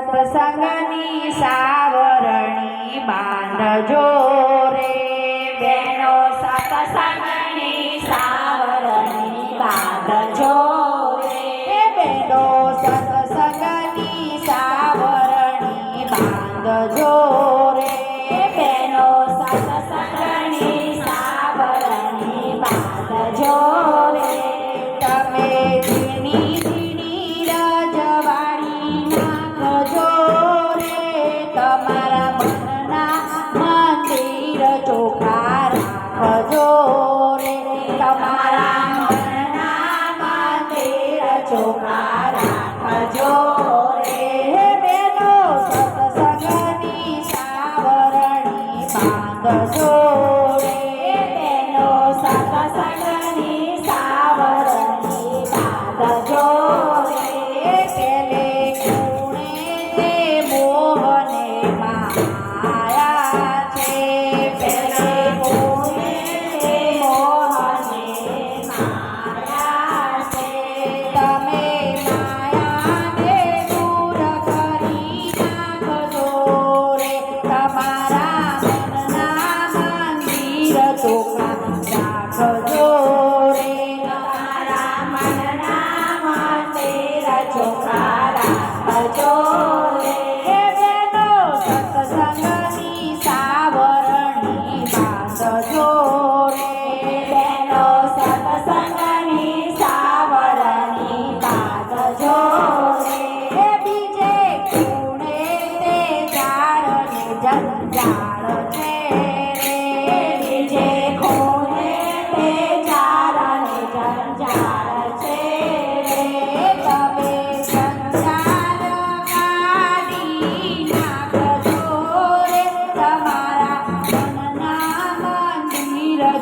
સત્સંગની સાવરણી બાંધજો રે. બહેનો સત્સંગની સાવરણી બાંધજો રે. બહેનો સત્સંગની સાવરણી બાંધજો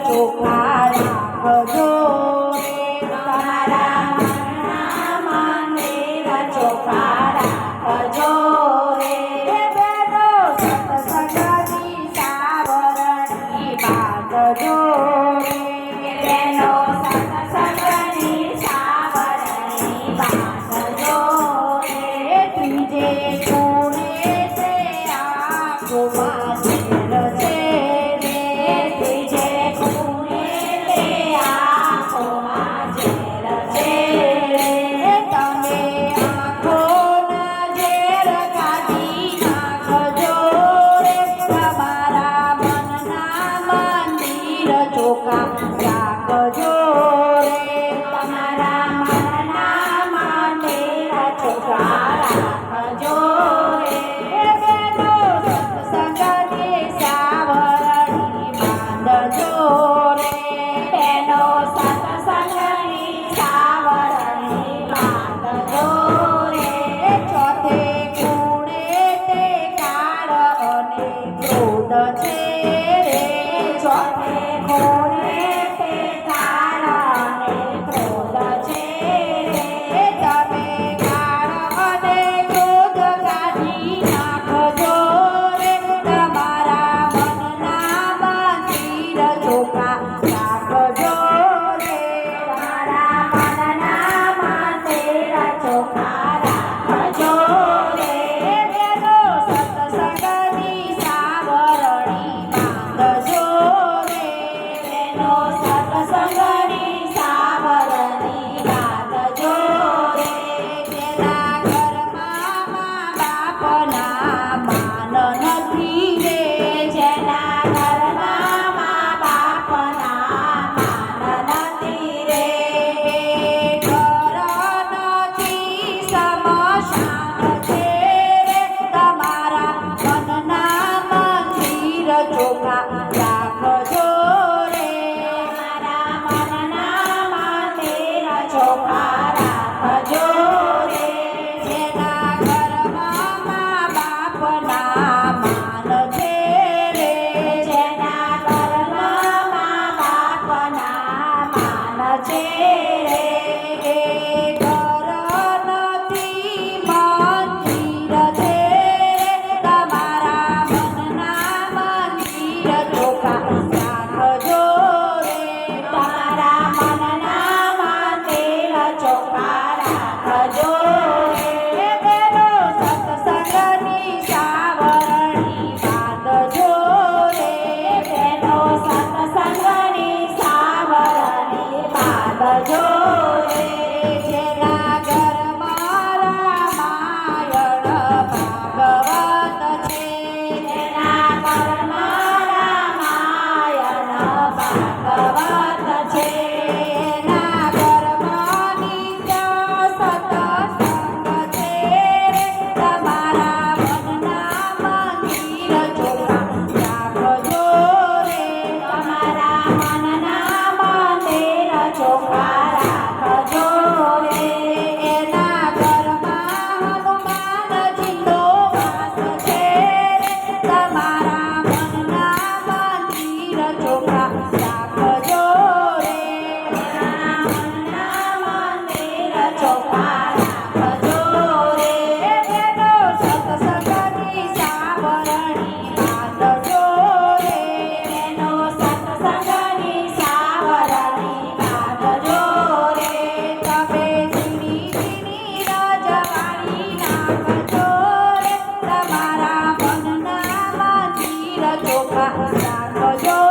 ચોખારા เราจบมาจากก็ย